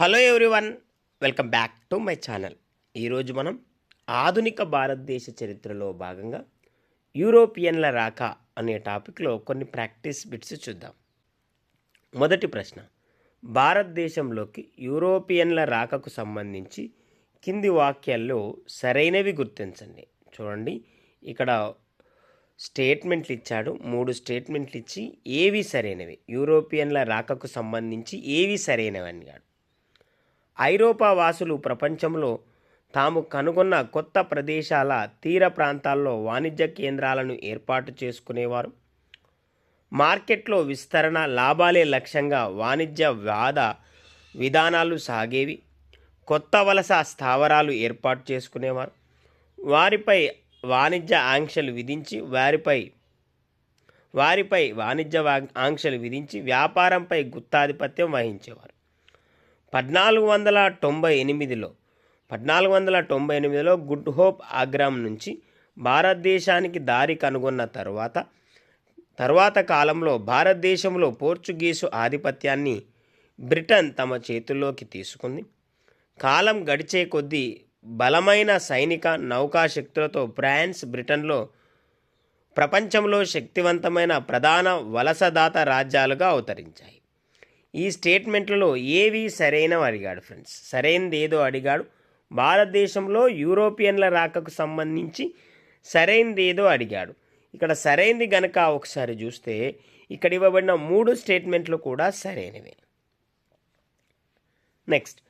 Hello everyone welcome back to my channel. ఈరోజు మనం ఆధునిక భారతదేశ చరిత్రలో భాగంగా యూరోపియన్ల రాక అనే టాపిక్లో కొన్ని ప్రాక్టీస్ బిట్స్ చూద్దాం. మొదటి ప్రశ్న భారతదేశంలోకి యూరోపియన్ల రాకకు సంబంధించి కింది వాక్యాల్లో సరైనవి గుర్తించండి. చూడండి ఇక్కడ స్టేట్మెంట్లు ఇచ్చాడు మూడు స్టేట్మెంట్లు ఇచ్చి ఏవి సరైనవి? యూరోపియన్ల రాకకు సంబంధించి ఏవి సరైనవి అన్నాడు ఐరోపా వాసులు ప్రపంచంలో తాము కనుగొన్న కొత్త ప్రదేశాల తీర ప్రాంతాల్లో వాణిజ్య కేంద్రాలను ఏర్పాటు చేసుకునేవారు. మార్కెట్లో విస్తరణ లాభాలే లక్ష్యంగా వాణిజ్య వాద విధానాలు సాగేవి. కొత్త వలస స్థావరాలు ఏర్పాటు చేసుకునేవారు. వారిపై వాణిజ్య ఆంక్షలు విధించి వారిపై వారిపై వాణిజ్య ఆంక్షలు విధించి వ్యాపారంపై గుత్తాధిపత్యం వహించేవారు. పద్నాలుగు వందల తొంభై ఎనిమిదిలో పద్నాలుగు వందల తొంభై ఎనిమిదిలో గుడ్ హోప్ ఆగ్రామ్ నుంచి భారతదేశానికి దారి కనుగొన్న తర్వాత తర్వాత కాలంలో భారతదేశంలో పోర్చుగీసు ఆధిపత్యాన్ని బ్రిటన్ తమ చేతుల్లోకి తీసుకుంది. కాలం గడిచే కొద్దీ బలమైన సైనిక నౌకా శక్తులతో ఫ్రాన్స్ బ్రిటన్లో ప్రపంచంలో శక్తివంతమైన ప్రధాన వలసదాత రాజ్యాలుగా అవతరించాయి. ఈ స్టేట్మెంట్లలో ఏవి సరైనవి అడిగాడు ఫ్రెండ్స్? సరైనది ఏదో అడిగాడు. భారతదేశంలో యూరోపియన్ల రాకకు సంబంధించి సరైనది ఏదో అడిగాడు. ఇక్కడ సరైనది గనక ఒకసారి చూస్తే ఇక్కడ ఇవ్వబడిన మూడు స్టేట్మెంట్లు కూడా సరైనవే. నెక్స్ట్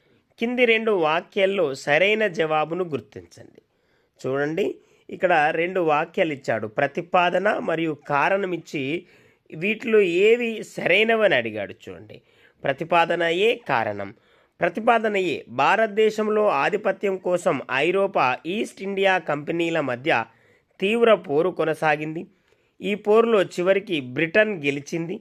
కింది రెండు వాక్యాల్లో సరైన జవాబును గుర్తించండి. చూడండి ఇక్కడ రెండు వాక్యాలు ఇచ్చాడు. ప్రతిపాదన మరియు కారణం ఇచ్చి వీటిలో ఏవి సరైనవని అడిగాడు చూడండి. ప్రతిపాదనయే కారణం. ప్రతిపాదనయే భారతదేశంలో ఆధిపత్యం కోసం ఐరోపా ఈస్ట్ ఇండియా కంపెనీల మధ్య తీవ్ర పోరు కొనసాగింది. ఈ పోరులో చివరికి బ్రిటన్ గెలిచింది.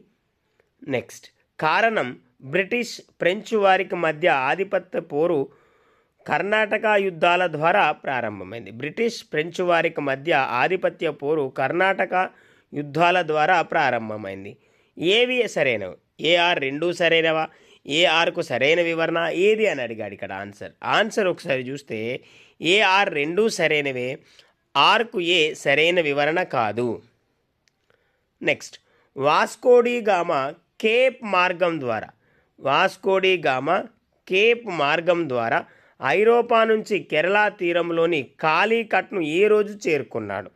నెక్స్ట్. కారణం బ్రిటిష్ ఫ్రెంచ్ వారికి మధ్య ఆధిపత్య పోరు కర్ణాటక యుద్ధాల ద్వారా ప్రారంభమైంది. బ్రిటిష్ ఫ్రెంచ్ వారికి మధ్య ఆధిపత్య పోరు కర్ణాటక యుద్ధాల ద్వారా ప్రారంభమైంది. ఏవి సరైనవి? ఏఆర్ రెండూ సరైనవా? ఏఆర్కు సరైన వివరణ? ఏది అని అడిగాడు ఇక్కడ ఆన్సర్. ఆన్సర్ ఒకసారి చూస్తే ఏఆర్ రెండూ సరైనవే ఆర్కు ఏ సరైన వివరణ కాదు. నెక్స్ట్ వాస్కోడి గామా కేప్ మార్గం ద్వారా వాస్కోడి గామా కేప్ మార్గం ద్వారా ఐరోపా నుంచి కేరళ తీరంలోని కాలీకట్ను ఏ రోజు చేరుకున్నాడు?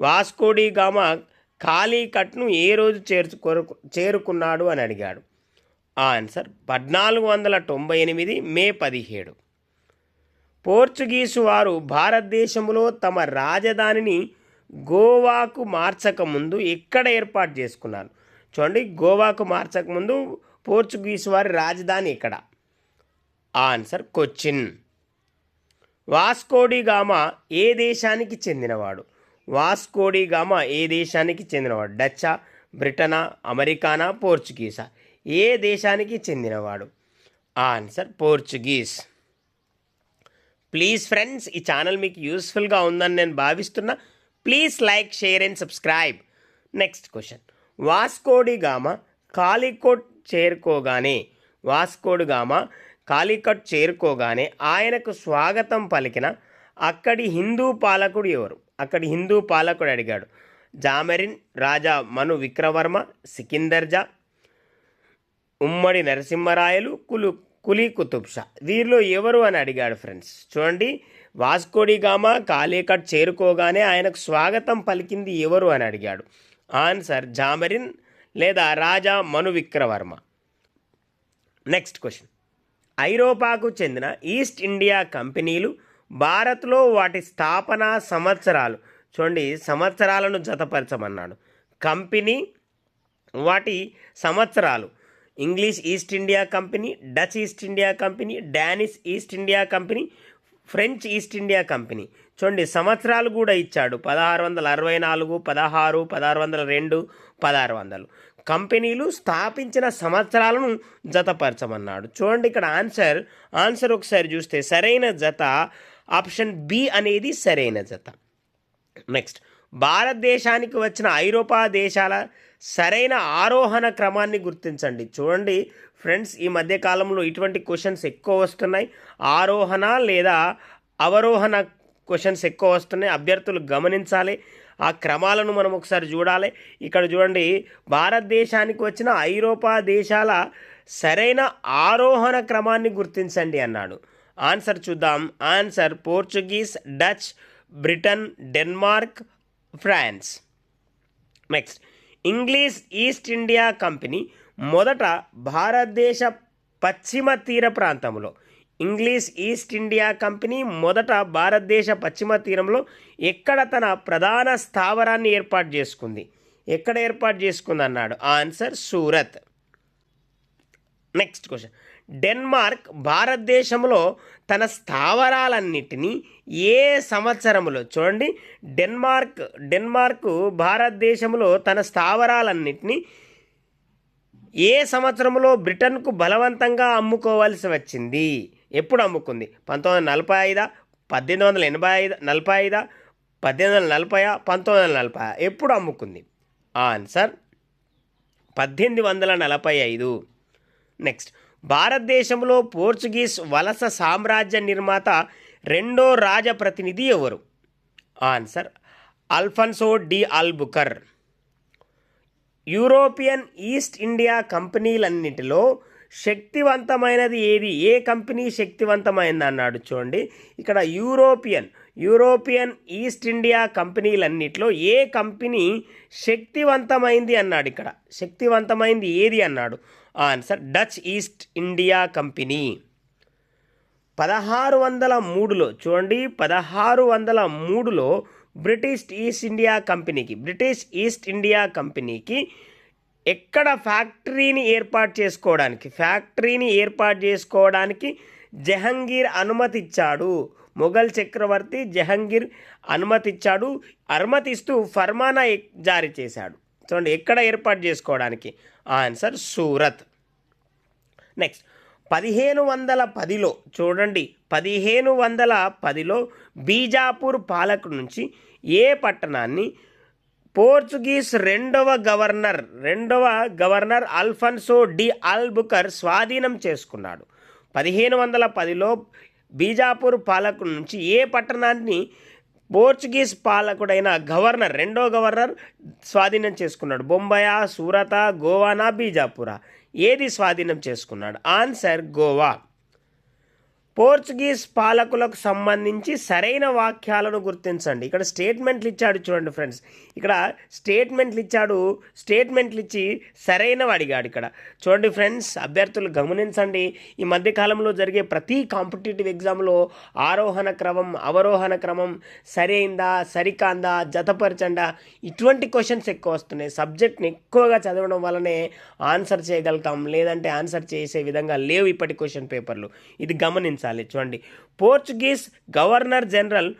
వాస్కోడి గామా కాలీకట్ను ఏ రోజు చేర్చుకో చేరుకున్నాడు అని అడిగాడు. ఆన్సర్ పద్నాలుగు వందల తొంభై ఎనిమిది మే పదిహేడు. పోర్చుగీసు వారు భారతదేశంలో తమ రాజధానిని గోవాకు మార్చక ముందు ఏర్పాటు చేసుకున్నారు. చూడండి గోవాకు మార్చక ముందు పోర్చుగీసు వారి రాజధాని ఇక్కడ. ఆన్సర్ కొచ్చిన్. వాస్కోడిగామా ఏ దేశానికి చెందినవాడు? వాస్కోడి గామా ఏ దేశానికి చెందినవాడు? డచ్చా బ్రిటనా అమెరికానా పోర్చుగీసా? ఏ దేశానికి చెందినవాడు? Answer Portuguese. ప్లీజ్ ఫ్రెండ్స్ ఈ ఛానల్ మీకు యూస్ఫుల్గా ఉందని నేను భావిస్తున్నా. Please like share and subscribe. Next question. Vasco da Gama Calicut చేరుకోగానే వాస్కోడి గామ కాలికట్ చేరుకోగానే ఆయనకు స్వాగతం పలికిన అక్కడి హిందూ పాలకుడు ఎవరు? అక్కడి హిందూ పాలకుడు అడిగాడు జామరిన్ రాజా మను విక్రవర్మ సికిందర్జా ఉమ్మడి నరసింహరాయలు కులు కులీ కుతుబ్ షా వీరిలో ఎవరు? అని అడిగాడు ఫ్రెండ్స్. చూడండి వాస్కోడిగామా కాలేకట్ చేరుకోగానే ఆయనకు స్వాగతం పలికింది ఎవరు? అని అడిగాడు. ఆన్సర్ జామరిన్ లేదా రాజా మను విక్రవర్మ. Next question. ఐరోపాకు చెందిన ఈస్ట్ ఇండియా కంపెనీలు భారత్లో వాటి స్థాపన సంవత్సరాలు. చూడండి సంవత్సరాలను జతపరచమన్నాడు. కంపెనీ వాటి సంవత్సరాలు. English East India company Dutch East India company Danish East India company French East India company. చూడండి సంవత్సరాలు కూడా ఇచ్చాడు. పదహారు వందల అరవై నాలుగు పదహారు పదహారు వందల రెండు పదహారు వందలు. కంపెనీలు స్థాపించిన సంవత్సరాలను జతపరచమన్నాడు. చూడండి ఇక్కడ ఆన్సర్. ఆన్సర్ ఒకసారి చూస్తే సరైన జత ఆప్షన్ బి అనేది సరైన జత. నెక్స్ట్ భారతదేశానికి వచ్చిన ఐరోపా దేశాల సరైన ఆరోహణ క్రమాన్ని గుర్తించండి. చూడండి ఫ్రెండ్స్ ఈ మధ్య కాలంలో ఇటువంటి క్వశ్చన్స్ ఎక్కువ వస్తున్నాయి. ఆరోహణ లేదా అవరోహణ క్వశ్చన్స్ ఎక్కువ వస్తున్నాయి. అభ్యర్థులు గమనించాలి. ఆ క్రమాలను మనం ఒకసారి చూడాలి. ఇక్కడ చూడండి భారతదేశానికి వచ్చిన ఐరోపా దేశాల సరైన ఆరోహణ క్రమాన్ని గుర్తించండి అన్నాడు. ఆన్సర్ చూద్దాం. Answer Portuguese Dutch Britain Denmark France. Next. English East India company మొదట భారతదేశ పశ్చిమ తీర ప్రాంతంలో ఇంగ్లీష్ ఈస్ట్ ఇండియా కంపెనీ మొదట భారతదేశ పశ్చిమ తీరంలో ఎక్కడ తన ప్రధాన స్థావరాన్ని ఏర్పాటు చేసుకుంది? ఎక్కడ ఏర్పాటు చేసుకుంది అన్నాడు answer Surat. Next question. Denmark భారతదేశంలో తన స్థావరాలన్నిటినీ ఏ సంవత్సరంలో చూడండి. డెన్మార్క్ డెన్మార్క్ భారతదేశంలో తన స్థావరాలన్నిటినీ ఏ సంవత్సరంలో బ్రిటన్కు బలవంతంగా అమ్ముకోవాల్సి వచ్చింది? ఎప్పుడు అమ్ముకుంది? పంతొమ్మిది వందల నలభై ఐదా పద్దెనిమిది వందల ఎనభై ఐదు నలభై ఐదా పద్దెనిమిది వందల నలభై పంతొమ్మిది వందల నలభై ఎప్పుడు అమ్ముకుంది? ఆన్సర్ పద్దెనిమిది వందల నలభై ఐదు. నెక్స్ట్. భారతదేశంలో పోర్చుగీస్ వలస సామ్రాజ్య నిర్మాత రెండో రాజప్రతినిధి ఎవరు? Answer Alfonso de Albuquerque European East India కంపెనీలన్నింటిలో శక్తివంతమైనది ఏది? ఏ కంపెనీ శక్తివంతమైంది అన్నాడు చూడండి. ఇక్కడ యూరోపియన్ యూరోపియన్ ఈస్ట్ ఇండియా కంపెనీలన్నిటిలో ఏ కంపెనీ శక్తివంతమైంది అన్నాడు ఇక్కడ. శక్తివంతమైంది ఏది అన్నాడు? Answer Dutch East India company. పదహారు వందల మూడులో చూడండి పదహారు వందల మూడులో బ్రిటిష్ ఈస్ట్ ఇండియా కంపెనీకి బ్రిటిష్ ఈస్ట్ ఇండియా కంపెనీకి ఎక్కడ ఫ్యాక్టరీని ఏర్పాటు చేసుకోవడానికి ఫ్యాక్టరీని ఏర్పాటు చేసుకోవడానికి జహంగీర్ అనుమతి ఇచ్చాడు మొఘల్ చక్రవర్తి జహంగీర్ అనుమతి ఇచ్చాడు అనుమతిస్తూ ఫర్మానా ఎక్- జారీ చేశాడు. చూడండి ఎక్కడ ఏర్పాటు చేసుకోవడానికి? ఆన్సర్ సూరత్. నెక్స్ట్ పదిహేను వందల పదిలో చూడండి పదిహేను వందల పదిలో బీజాపూర్ పాలకుడు నుంచి ఏ పట్టణాన్ని పోర్చుగీస్ రెండవ గవర్నర్ రెండవ గవర్నర్ అల్ఫన్సో డి ఆల్బుకర్ స్వాధీనం చేసుకున్నాడు? పదిహేను వందల పదిలో బీజాపూర్ పాలకుడి నుంచి ఏ పట్టణాన్ని పోర్చుగీస్ పాలకుడైన గవర్నర్ రెండో గవర్నర్ స్వాధీనం చేసుకున్నాడు. బొంబాయ సూరత గోవానా బీజాపురా. ఏది స్వాధీనం చేసుకున్నాడు? ఆన్సర్ గోవా. పోర్చుగీస్ పాలకులకు సంబంధించి సరైన వాక్యాలను గుర్తించండి. ఇక్కడ స్టేట్మెంట్లు ఇచ్చాడు చూడండి ఫ్రెండ్స్. ఇక్కడ స్టేట్మెంట్లు ఇచ్చాడు స్టేట్మెంట్లు ఇచ్చి సరైనవి అడిగాడు ఇక్కడ. చూడండి ఫ్రెండ్స్ అభ్యర్థులు గమనించండి. ఈ మధ్యకాలంలో జరిగే ప్రతి కాంపిటేటివ్ ఎగ్జామ్లో ఆరోహణ క్రమం అవరోహణ క్రమం సరైందా సరికాందా జతపరచండా? ఇటువంటి క్వశ్చన్స్ ఎక్కువ వస్తున్నాయి. సబ్జెక్ట్ని ఎక్కువగా చదవడం వల్లనే ఆన్సర్ చేయగలుగుతాం. లేదంటే ఆన్సర్ చేసే విధంగా లేవు ఇప్పటి క్వశ్చన్ పేపర్లు. ఇది గమనించండి. గమనించాలి చూడండి Portuguese governor general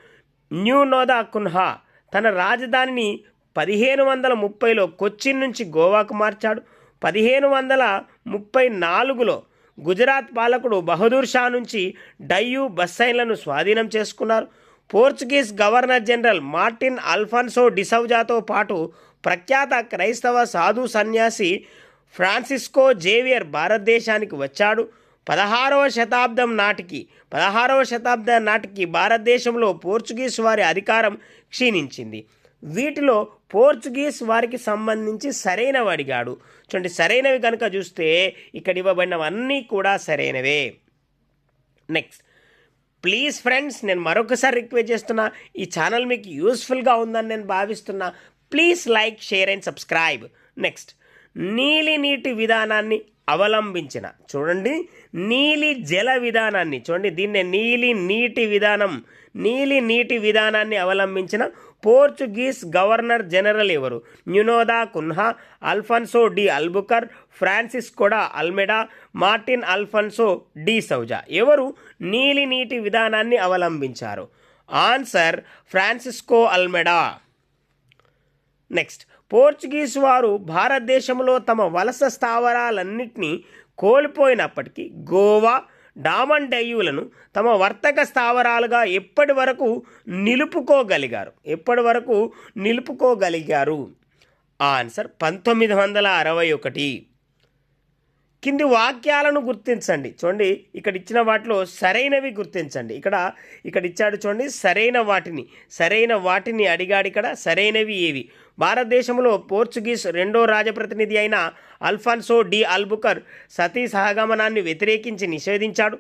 Nuno da Cunha తన రాజధానిని పదిహేను వందల ముప్పైలో కొచ్చిన్ నుంచి గోవాకు మార్చాడు. పదిహేను వందల ముప్పై నాలుగులో గుజరాత్ పాలకుడు బహదూర్ షా నుంచి డయ్యూ బస్సైన్లను స్వాధీనం చేసుకున్నారు. Portuguese governor general Martin Alfonso డిసౌజాతో పాటు ప్రఖ్యాత క్రైస్తవ సాధు సన్యాసి ఫ్రాన్సిస్కో జేవియర్ భారతదేశానికి వచ్చాడు. పదహారవ శతాబ్దం నాటికి పదహారవ శతాబ్దం నాటికి భారతదేశంలో పోర్చుగీస్ వారి అధికారం క్షీణించింది. వీటిలో పోర్చుగీస్ వారికి సంబంధించి సరైనవి అడిగాడు చూడండి సరైనవి కనుక చూస్తే ఇక్కడ ఇవ్వబడినవన్నీ కూడా సరైనవే. నెక్స్ట్ ప్లీజ్ ఫ్రెండ్స్ నేను మరొకసారి రిక్వెస్ట్ చేస్తున్నా ఈ ఛానల్ మీకు యూస్ఫుల్గా ఉందని నేను భావిస్తున్నా. Please like share and subscribe next నీలి నీటి విధానాన్ని అవలంబించిన. చూడండి నీలి జల విధానాన్ని చూడండి దీన్నే నీలి నీటి విధానం నీలి నీటి విధానాన్ని అవలంబించిన పోర్చుగీస్ గవర్నర్ జనరల్ ఎవరు? Nuno da Cunha Alfonso de Albuquerque Francisco da Almeida Martin Alfonso de Souza. ఎవరు? నీలి నీటి విధానాన్ని అవలంబించారు. Answer Francisco Almeida. Next Portuguese వారు భారతదేశంలో తమ వలస స్థావరాలన్నింటినీ కోల్పోయినప్పటికీ గోవా డామన్ డయ్యూలను తమ వర్తక స్థావరాలుగా ఎప్పటి వరకు నిలుపుకోగలిగారు? ఎప్పటి వరకు నిలుపుకోగలిగారు? ఆన్సర్ పంతొమ్మిది వందల అరవై ఒకటి. కింది వాక్యాలను గుర్తించండి. చూడండి ఇక్కడ ఇచ్చిన వాటిలో సరైనవి గుర్తించండి. ఇక్కడ ఇక్కడ ఇచ్చాడు చూడండి సరైన వాటిని. సరైన వాటిని అడిగాడు ఇక్కడ సరైనవి ఏవి? భారతదేశంలో పోర్చుగీస్ రెండో రాజప్రతినిధి అయిన అల్ఫాన్సో డి అల్బుకర్ సతీ సహగమనాన్ని వ్యతిరేకించి నిషేధించాడు.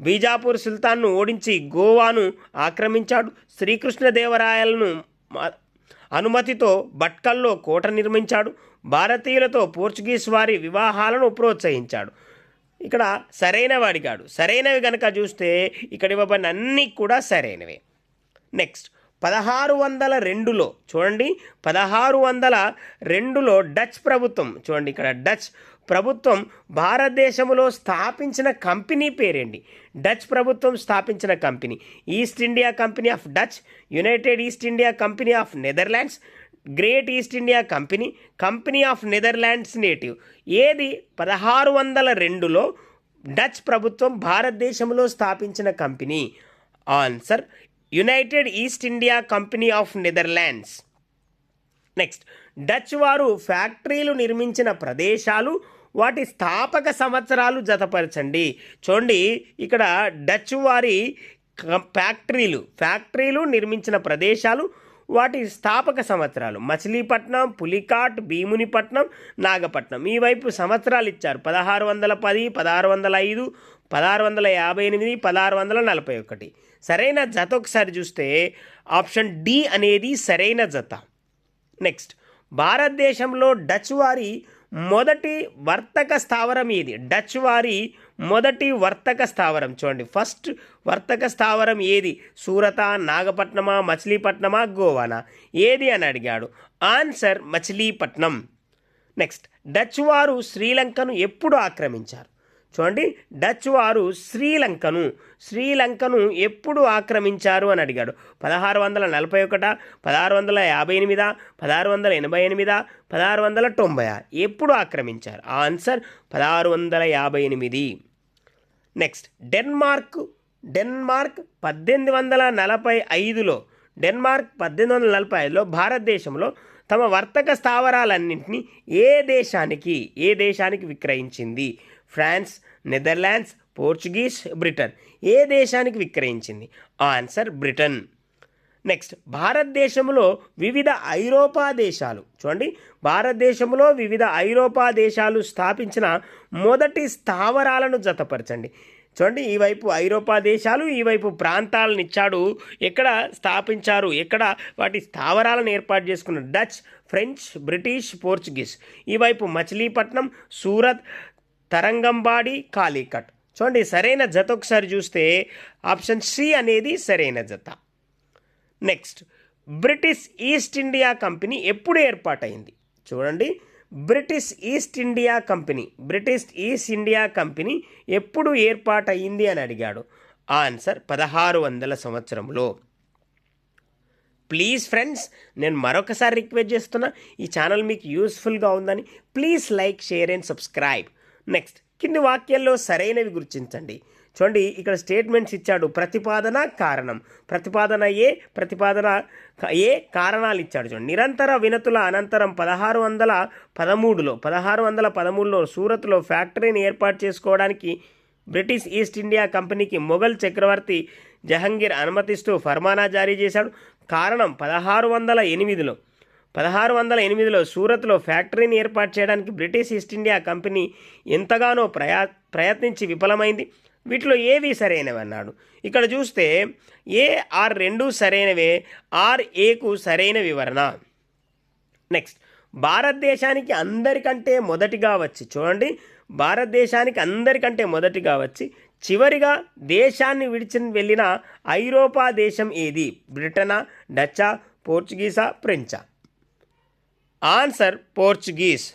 బీజాపూర్ సుల్తాన్ను ఓడించి గోవాను ఆక్రమించాడు. శ్రీకృష్ణదేవరాయలను మా- అనుమతితో భట్కల్లో కోట నిర్మించాడు. భారతీయులతో పోర్చుగీస్ వారి వివాహాలను ప్రోత్సహించాడు. ఇక్కడ సరైన వాడిగాడు సరైనవి కనుక చూస్తే ఇక్కడ ఇవ్వబడిన అన్నీ కూడా సరైనవే. నెక్స్ట్ పదహారు వందల రెండులో చూడండి. పదహారు వందల రెండులో డచ్ ప్రభుత్వం. చూడండి ఇక్కడ డచ్ ప్రభుత్వం భారతదేశంలో స్థాపించిన కంపెనీ పేరేంటి? డచ్ ప్రభుత్వం స్థాపించిన company. East India company of Dutch United East India company of Netherlands great East India company company of Netherlands native. ఏది? పదహారు వందల రెండులో డచ్ ప్రభుత్వం భారతదేశంలో స్థాపించిన company. Answer United East India company of Netherlands. Next Dutch వారు ఫ్యాక్టరీలు నిర్మించిన ప్రదేశాలు వాటి స్థాపక సంవత్సరాలు జతపరచండి. చూడండి ఇక్కడ డచ్ వారి ఫ్యాక్టరీలు ఫ్యాక్టరీలు నిర్మించిన ప్రదేశాలు వాటి స్థాపక సంవత్సరాలు. మచిలీపట్నం పులికాట్ భీమునిపట్నం నాగపట్నం. ఈ వైపు సంవత్సరాలు ఇచ్చారు. పదహారు వందల పది పదహారు వందల ఐదు పదహారు వందల యాభై ఎనిమిది పదహారు వందల నలభై ఒకటి. సరైన జత ఒకసారి చూస్తే ఆప్షన్ డి అనేది సరైన జత. నెక్స్ట్ భారతదేశంలో డచ్ వారి మొదటి వర్తక స్థావరం ఏది? డచ్ వారి మొదటి వర్తక స్థావరం. చూడండి ఫస్ట్ వర్తక స్థావరం ఏది? సూరత నాగపట్నమా మచిలీపట్నమా గోవానా? ఏది అని అడిగాడు. ఆన్సర్ మచిలీపట్నం. నెక్స్ట్ డచ్ వారు శ్రీలంకను ఎప్పుడు ఆక్రమించారు? చూడండి డచ్ వారు శ్రీలంకను శ్రీలంకను ఎప్పుడు ఆక్రమించారు అని అడిగాడు. పదహారు వందల నలభై ఒకట పదహారు వందల యాభై ఎనిమిదా పదహారు వందల ఎనభై ఎనిమిదా పదహారు వందల తొంభై ఎప్పుడు ఆక్రమించారు? ఆన్సర్ పదహారు వందల యాభై ఎనిమిది. నెక్స్ట్ డెన్మార్క్ డెన్మార్క్ పద్దెనిమిది వందల నలభై ఐదులో డెన్మార్క్ పద్దెనిమిది వందల నలభై ఐదులో భారతదేశంలో తమ వర్తక స్థావరాలన్నింటినీ ఏ దేశానికి ఏ దేశానికి విక్రయించింది? France Netherlands Portuguese Britain. ఏ దేశానికి విక్రయించింది? Answer Britain. నెక్స్ట్ భారతదేశంలో వివిధ ఐరోపా దేశాలు. చూడండి భారతదేశంలో వివిధ ఐరోపా దేశాలు స్థాపించిన మొదటి స్థావరాలను జతపరచండి. చూడండి ఈ వైపు ఐరోపా దేశాలు ఈ వైపు ప్రాంతాలను ఇచ్చాడు. ఎక్కడ స్థాపించారు? ఎక్కడ? వాటి స్థావరాలను ఏర్పాటు చేసుకున్న డచ్ ఫ్రెంచ్ బ్రిటిష్ పోర్చుగీస్. ఈ వైపు మచిలీపట్నం సూరత్ తరంగంబాడి కాళీకట్ చూడండి సరైన జత ఒకసారి చూస్తే ఆప్షన్ సి అనేది సరైన జత. Next British East India company ఎప్పుడు ఏర్పాటైంది? చూడండి British East India company British East India company ఎప్పుడు ఏర్పాటయింది అని అడిగాడు. ఆన్సర్ పదహారు వందల సంవత్సరంలో. ప్లీజ్ ఫ్రెండ్స్ నేను మరొకసారి రిక్వెస్ట్ చేస్తున్నా ఈ ఛానల్ మీకు యూస్ఫుల్గా ఉందని please like share and subscribe. Next కింది వాక్యాల్లో సరైనవి గుర్తించండి. చూడండి ఇక్కడ స్టేట్మెంట్స్ ఇచ్చాడు. ప్రతిపాదన కారణం. ప్రతిపాదన ఏ? ప్రతిపాదన ఏ? కారణాలు ఇచ్చాడు చూడండి. నిరంతర వినతుల అనంతరం పదహారు వందల పదమూడులో పదహారు వందల పదమూడులో సూరత్లో ఫ్యాక్టరీని ఏర్పాటు చేసుకోవడానికి బ్రిటిష్ ఈస్ట్ ఇండియా కంపెనీకి మొఘల్ చక్రవర్తి జహంగీర్ అనుమతిస్తూ ఫర్మానా జారీ చేశాడు. కారణం పదహారు వందల ఎనిమిదిలో. పదహారు వందల ఎనిమిదిలో సూరత్లో ఫ్యాక్టరీని ఏర్పాటు చేయడానికి బ్రిటిష్ ఈస్ట్ ఇండియా కంపెనీ ఎంతగానో ప్రయా ప్రయత్నించి విఫలమైంది. వీటిలో ఏవి సరైనవి అన్నాడు. ఇక్కడ చూస్తే ఏ ఆర్ రెండు సరైనవే ఆర్ ఏకు సరైన వివరణ. నెక్స్ట్ భారతదేశానికి అందరికంటే మొదటిగా వచ్చి చూడండి భారతదేశానికి అందరికంటే మొదటిగా వచ్చి చివరిగా దేశాన్ని విడిచి వెళ్ళిన ఐరోపా దేశం ఏది? బ్రిటనా డచ్చా పోర్చుగీసా ఫ్రెంచా? Answer Portuguese.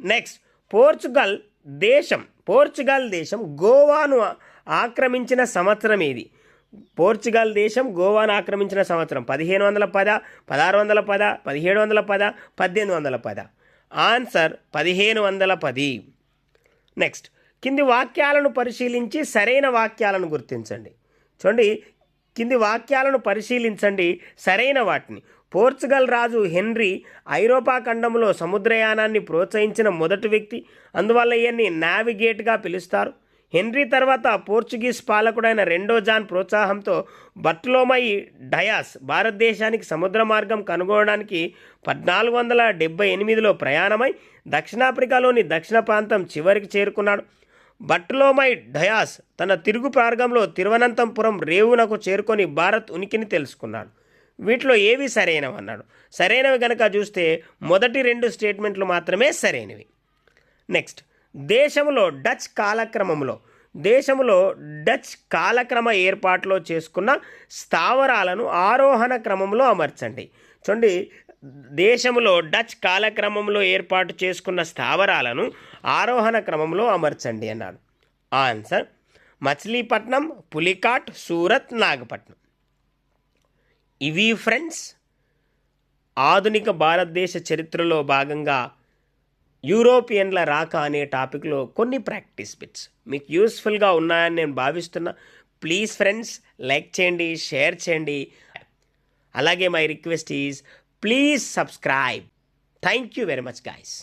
నెక్స్ట్ పోర్చుగల్ దేశం. పోర్చుగల్ దేశం గోవాను ఆక్రమించిన సంవత్సరం ఏది? పోర్చుగల్ దేశం గోవాను ఆక్రమించిన సంవత్సరం. పదిహేను వందల పద పదహారు వందల పద పదిహేడు వందల పద పద్దెనిమిది వందల పద. ఆన్సర్ పదిహేను వందల పది. నెక్స్ట్ కింది వాక్యాలను పరిశీలించి సరైన వాక్యాలను గుర్తించండి. చూడండి కింది వాక్యాలను పరిశీలించండి సరైన వాటిని. పోర్చుగల్ రాజు హెన్రీ ఐరోపా ఖండంలో సముద్రయానాన్ని ప్రోత్సహించిన మొదటి వ్యక్తి. అందువల్ల ఈయన్ని నావిగేట్గా పిలుస్తారు. హెన్రీ తర్వాత పోర్చుగీస్ పాలకుడైన రెండో జాన్ ప్రోత్సాహంతో బట్లోమై డయాస్ భారతదేశానికి సముద్ర మార్గం కనుగొనడానికి పద్నాలుగు వందల డెబ్బై ఎనిమిదిలో ప్రయాణమై దక్షిణాఫ్రికాలోని దక్షిణ ప్రాంతం చివరికి చేరుకున్నాడు. బట్లోమై డయాస్ తన తిరుగు మార్గంలో తిరువనంతపురం రేవునకు చేరుకొని భారత్ ఉనికిని తెలుసుకున్నాడు. వీటిలో ఏవి సరైనవి అన్నాడు. సరైనవి కనుక చూస్తే మొదటి రెండు స్టేట్మెంట్లు మాత్రమే సరైనవి. నెక్స్ట్ దేశంలో డచ్ కాలక్రమంలో దేశంలో డచ్ కాలక్రమ ఏర్పాటులో చేసుకున్న స్థావరాలను ఆరోహణ క్రమంలో అమర్చండి. చూడండి దేశంలో డచ్ కాలక్రమంలో ఏర్పాటు చేసుకున్న స్థావరాలను ఆరోహణ క్రమంలో అమర్చండి అన్నాడు. ఆన్సర్ మచిలీపట్నం పులికాట్ సూరత్ నాగపట్నం. ఇవి ఫ్రెండ్స్ ఆధునిక భారతదేశ చరిత్రలో భాగంగా యూరోపియన్ల రాక అనే టాపిక్లో కొన్ని ప్రాక్టీస్ బిట్స్ మీకు యూస్ఫుల్గా ఉన్నాయని నేను భావిస్తున్నా. ప్లీజ్ ఫ్రెండ్స్ లైక్ చేయండి షేర్ చేయండి. అలాగే my request is please subscribe. Thank you very much guys.